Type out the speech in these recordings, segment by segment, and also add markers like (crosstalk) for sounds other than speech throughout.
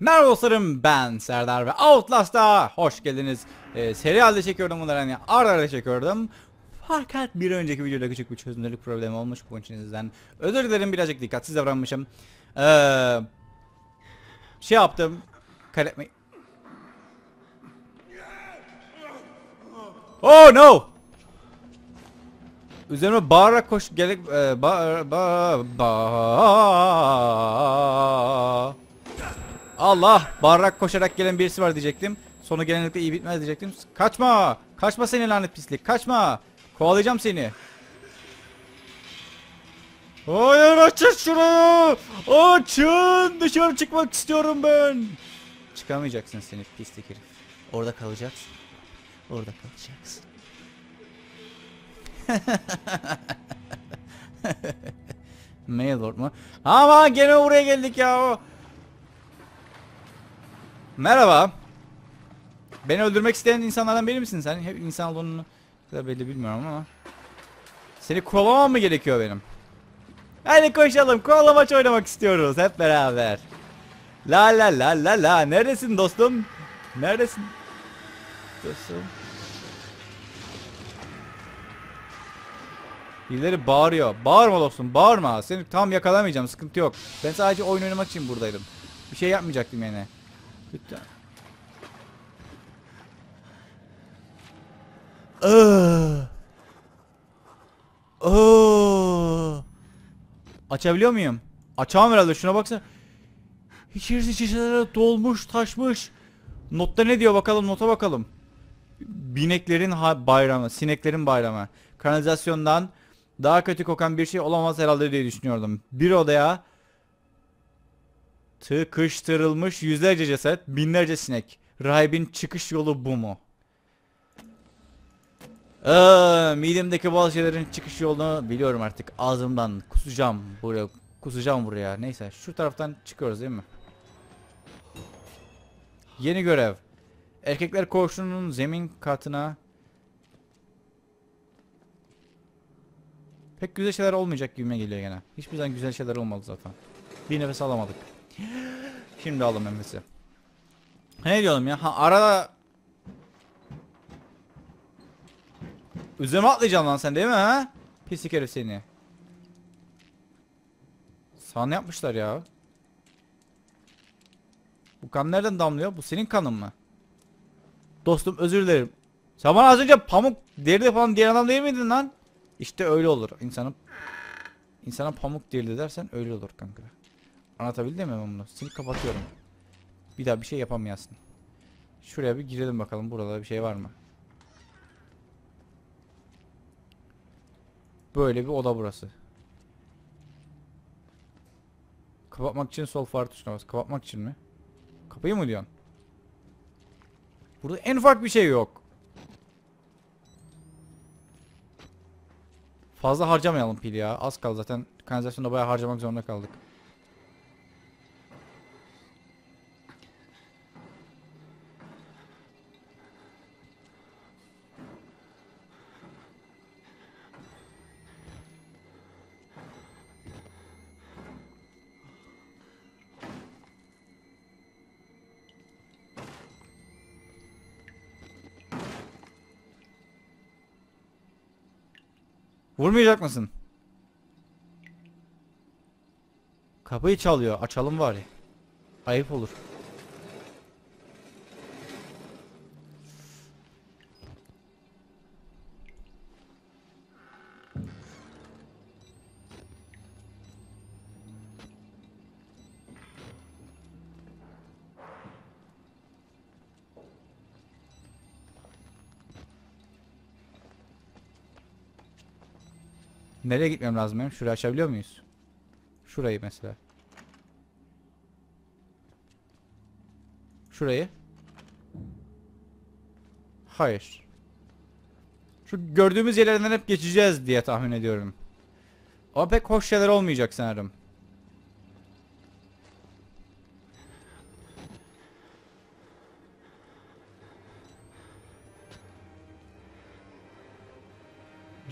Merhaba dostlarım ben Serdar ve Outlast'a hoş geldiniz. Ee, seri halde çekiyorum bunları hani arda arda çekiyordum. Fakat bir önceki videoda küçük bir çözünürlük problemi olmuş bunun için sizden. Özür dilerim birazcık dikkatsiz davranmışım. Ee, şey yaptım. Kaletme... Oh no! Üzerime bağırarak koş gelip e, ba ba ba Allah bağırarak koşarak gelen birisi var diyecektim. Sonu genellikle iyi bitmez diyecektim. Kaçma! Kaçma seni lanet pislik. Kaçma! Kovalayacağım seni. Hayır açın şurayı! Açın! Dışarı çıkmak istiyorum ben. Çıkamayacaksın seni pislik herif. Orada kalacaksın. Orada kalacaksın. (laughs) Mailord mu? Ama gene buraya geldik ya. Merhaba. Beni öldürmek isteyen insanlardan biri misin sen? Hep insan olduğunu kadar belli bilmiyorum ama. Seni kovalamam mı gerekiyor benim? Hadi koşalım. Kovalamaç oynamak istiyoruz hep beraber. La la la la la. Neredesin dostum? Neredesin? Dostum. Birileri bağırıyor. Bağırma dostum bağırma. Seni tam yakalamayacağım sıkıntı yok. Ben sadece oyun oynamak için buradaydım. Bir şey yapmayacaktım yani. Lütfen. Iııı. Iııı. Açabiliyor muyum? Açamam herhalde şuna baksana. İçerisi şişelere dolmuş taşmış. Notta ne diyor bakalım nota bakalım. Bineklerin bayramı, sineklerin bayramı. Kanalizasyondan daha kötü kokan bir şey olamaz herhalde diye düşünüyordum. Bir odaya tıkıştırılmış yüzlerce ceset, binlerce sinek. Rahibin çıkış yolu bu mu? Aa, midemdeki bazı şeylerin çıkış yolunu biliyorum artık. Ağzımdan kusacağım buraya. Kusacağım buraya. Neyse şu taraftan çıkıyoruz değil mi? Yeni görev. Erkekler koğuşunun zemin katına Pek güzel şeyler olmayacak gibime geliyor gene. Hiçbir zaman güzel şeyler olmadı zaten. Bir nefes alamadık. Şimdi aldım nefesi. Ne diyordum ya? Ha arada Üzerime atlayacaksın lan sen değil mi ha? Pislik herif seni. Sana yapmışlar ya. Bu kan nereden damlıyor? Bu senin kanın mı? Dostum özür dilerim. Sen bana az önce pamuk deride falan diğer adam değil miydin lan? İşte öyle olur. İnsanın insana pamuk derdi dersen öyle olur kanka. Anlatabildim mi ben bunu? Seni kapatıyorum. Bir daha bir şey yapamayasın. Şuraya bir girelim bakalım. Burada bir şey var mı? Böyle bir oda burası. Kapatmak için sol far tuşuna bas. Kapatmak için mi? Kapıyı mı diyorsun? Burada en ufak bir şey yok. Fazla harcamayalım pil ya. Az kaldı zaten. Kanalizasyonda bayağı harcamak zorunda kaldık. Vurmayacak mısın? Kapıyı çalıyor. Açalım bari. Ayıp olur. Nereye gitmem lazım benim? Şurayı açabiliyor muyuz? Şurayı mesela. Şurayı. Hayır. Şu gördüğümüz yerlerden hep geçeceğiz diye tahmin ediyorum. Ama pek hoş şeyler olmayacak sanırım.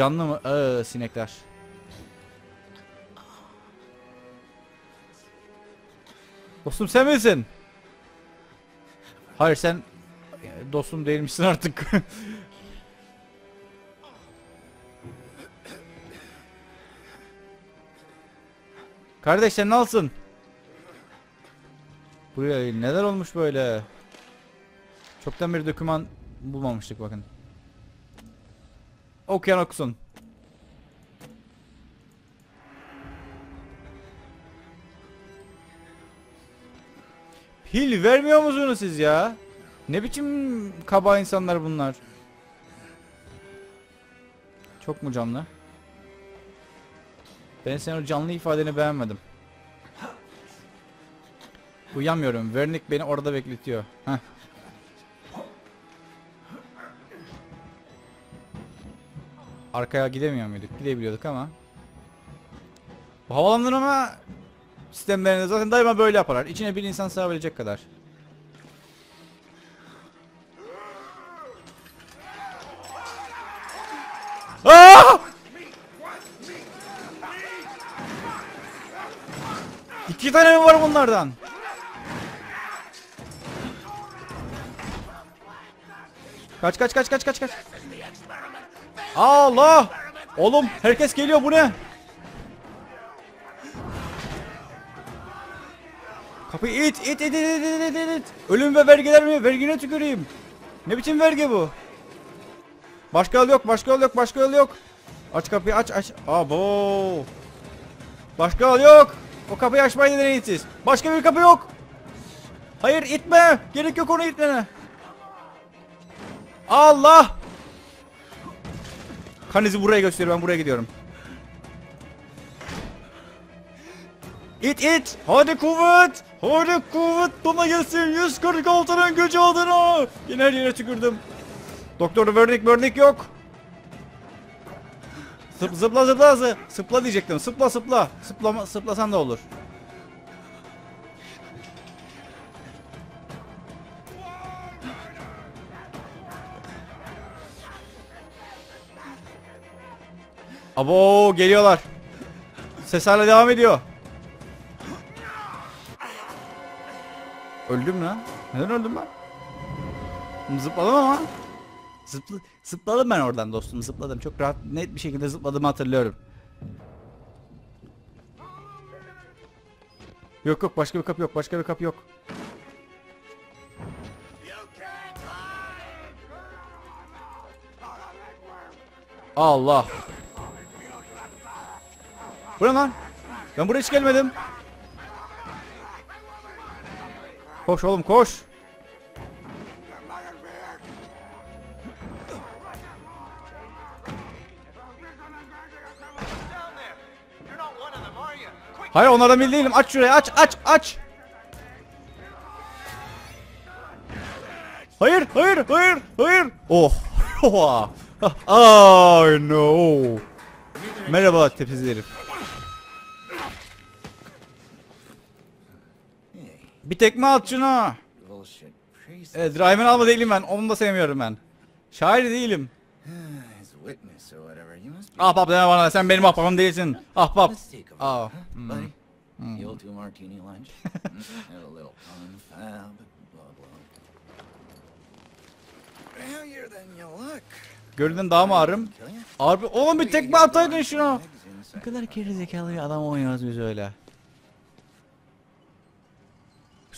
Canlı mı? Ee, sinekler. Dostum sen misin? Hayır sen e, dostum değilmişsin artık. (laughs) Kardeş sen nasılsın? Buraya neler olmuş böyle? Çoktan bir doküman bulmamıştık bakın. Okuyan okusun. Pil vermiyor musunuz siz ya? Ne biçim kaba insanlar bunlar? Çok mu canlı? Ben senin o canlı ifadeni beğenmedim. Uyamıyorum. Vernik beni orada bekletiyor. Heh. Arkaya gidemiyor muyduk? Gidebiliyorduk ama. Bu havalandırma sistemlerinde zaten daima böyle yaparlar. İçine bir insan sığabilecek kadar. Aa! İki tane mi var bunlardan? Kaç kaç kaç kaç kaç kaç. Allah! Oğlum herkes geliyor bu ne? Kapıyı it it it it it it it. Ölüm ve vergiler mi? Vergine tüküreyim. Ne biçim vergi bu? Başka yol yok, başka yol yok, başka yol yok. Aç kapıyı aç aç. Abo. Başka yol yok. O kapıyı açmayı deneyin. Başka bir kapı yok. Hayır itme. Gerek yok onu itmene. Allah. Kan izi buraya gösteriyor ben buraya gidiyorum. İt it. Hadi kuvvet. Hadi kuvvet bana gelsin. 146'nın gücü adına. Yine her yere tükürdüm. Doktor verdik verdik yok. Zıp, zıpla zıpla zı. Sıpla diyecektim. Sıpla sıpla. Sıplama, sıplasan da olur. Abo geliyorlar. Ses hala devam ediyor. Öldüm lan. Neden öldüm ben? Zıpladım ama. Zıpla, zıpladım ben oradan dostum zıpladım. Çok rahat net bir şekilde zıpladığımı hatırlıyorum. Yok yok başka bir kapı yok başka bir kapı yok. Allah. Bu ne lan? Ben buraya hiç gelmedim. Koş oğlum koş. Hayır onlardan biri değilim. Aç şurayı aç aç aç. Hayır hayır hayır hayır. Oh. (laughs) Oh no. Merhaba tepsiz herif. Bir tekme at şuna. Evet, Driven alma değilim ben. Onu da sevmiyorum ben. Şair değilim. Ahbap deme bana. Sen benim ahbabım değilsin. Ahbap. Aa. Ah. Hmm. Hmm. (laughs) Göründen daha mı ağrım? Abi oğlum bir tekme ataydın şuna. Ne kadar geri zekalı bir adam oynuyoruz biz öyle.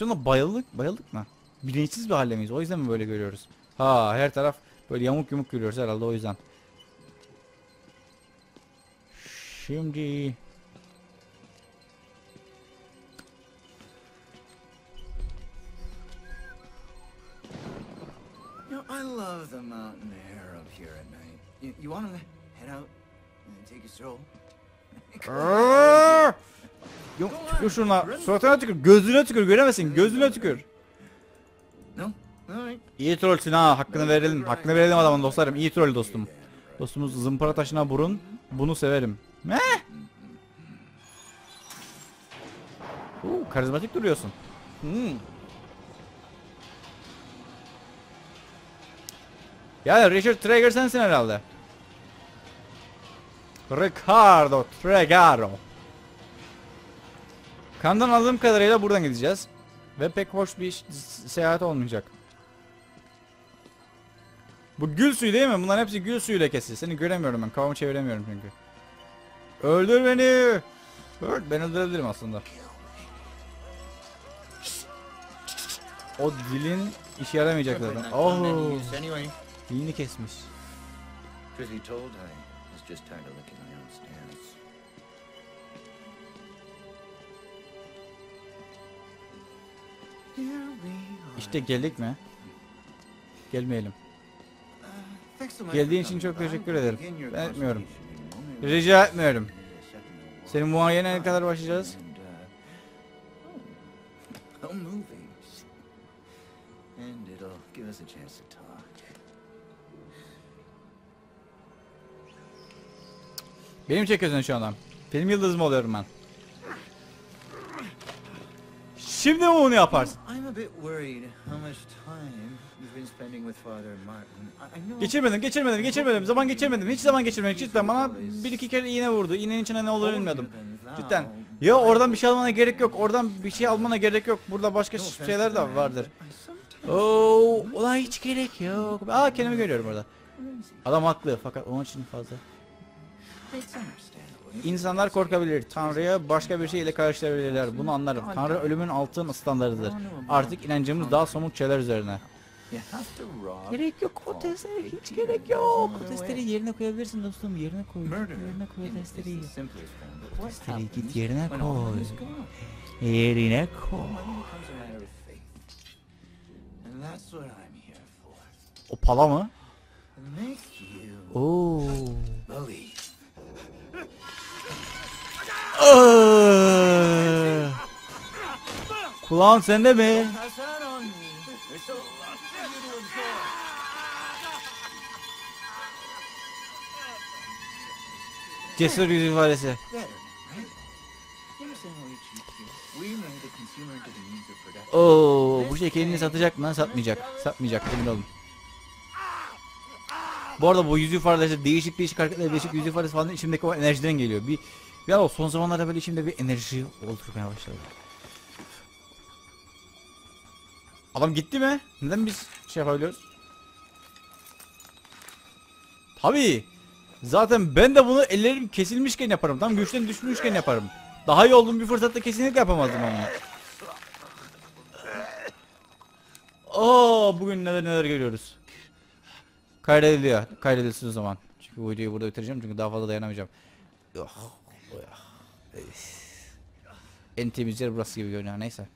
Şuna bayıldık, bayıldık mı? Bilinçsiz bir halde miyiz? O yüzden mi böyle görüyoruz? Ha her taraf böyle yamuk yumuk görüyoruz herhalde o yüzden. Şimdi I love the mountain air up here at night. You, you want to head out and take a stroll? (laughs) Yok tükür şuna. Suratına tükür. Gözüne tükür. Göremezsin. Gözüne tükür. İyi trollsün ha. Hakkını verelim. Hakkını verelim adamın dostlarım. İyi troll dostum. Dostumuz zımpara taşına burun. Bunu severim. Ne? Uuu karizmatik duruyorsun. Hmm. Ya Richard Traeger sensin herhalde. Ricardo Tregaro. Kandan aldığım kadarıyla buradan gideceğiz. Ve pek hoş bir iş- seyahat olmayacak. Bu gül suyu değil mi? Bunların hepsi gül suyu lekesi. Seni göremiyorum ben. Kafamı çeviremiyorum çünkü. Öldür beni. Öl. Ben öldürebilirim aslında. O dilin işe yaramayacak zaten. Oh. Dilini kesmiş. İşte geldik mi? Gelmeyelim. Geldiğin için çok teşekkür ederim. Ben etmiyorum. Rica etmiyorum. Senin walk. muayeneye ne kadar başlayacağız? Benim çekiyorsun şu anda. Film yıldızı mı oluyorum ben? Martin. I, I know Geçirmedim, geçirmedim, geçirmedim. Zaman geçirmedim. Hiç zaman geçirmedim. Cidden bana bir iki kere iğne vurdu. İğnenin içine ne olduğunu bilmiyordum. Cidden. Ya oradan bir şey almana gerek yok. Oradan bir şey almana gerek yok. Burada başka şeyler de vardır. Oo, ulan hiç gerek yok. Aa kendimi görüyorum orada. Adam haklı fakat onun için fazla. İnsanlar korkabilir. Tanrı'ya başka bir şey ile karıştırabilirler. Bunu anlarım. Tanrı ölümün altın standartıdır. Artık inancımız daha somut şeyler üzerine. Gerek yok o testleri hiç gerek yok. O testleri yerine koyabilirsin dostum yerine koy. Yerine koy is testleri. the simplest form, but what Testleri git yerine koy. Yerine koy. O pala mı? Oo. Kulağın sende mi? Cesur yüz ifadesi. Oo, bu şekerini satacak mı? Satmayacak. Satmayacak emin olun. Bu arada bu yüz ifadesi değişik değişik hareketler, değişik yüz ifadesi falan içimdeki o enerjiden geliyor. Bir bir ara son zamanlarda böyle içimde bir enerji oluşturmaya başladı. Adam gitti mi? Neden biz şey yapabiliyoruz? Tabii. Zaten ben de bunu ellerim kesilmişken yaparım. Tam güçten düşmüşken yaparım. Daha iyi olduğum bir fırsatta kesinlikle yapamazdım onu. Oo bugün neler neler görüyoruz. Kaydediliyor. Kaydedilsin o zaman. Çünkü bu videoyu burada bitireceğim çünkü daha fazla dayanamayacağım. Oh. En temiz yer burası gibi görünüyor neyse.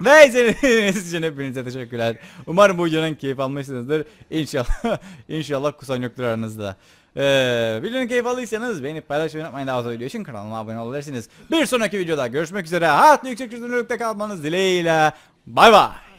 Ve izlediğiniz için hepinize teşekkürler. Umarım bu videonun keyif almışsınızdır. İnşallah (laughs) inşallah kusan yoktur aranızda. Ee, videonun keyif aldıysanız beğenip paylaşmayı unutmayın daha fazla video için kanalıma abone olabilirsiniz. Bir sonraki videoda görüşmek üzere. Hayatlı yüksek çözünürlükte kalmanız dileğiyle. Bay bay.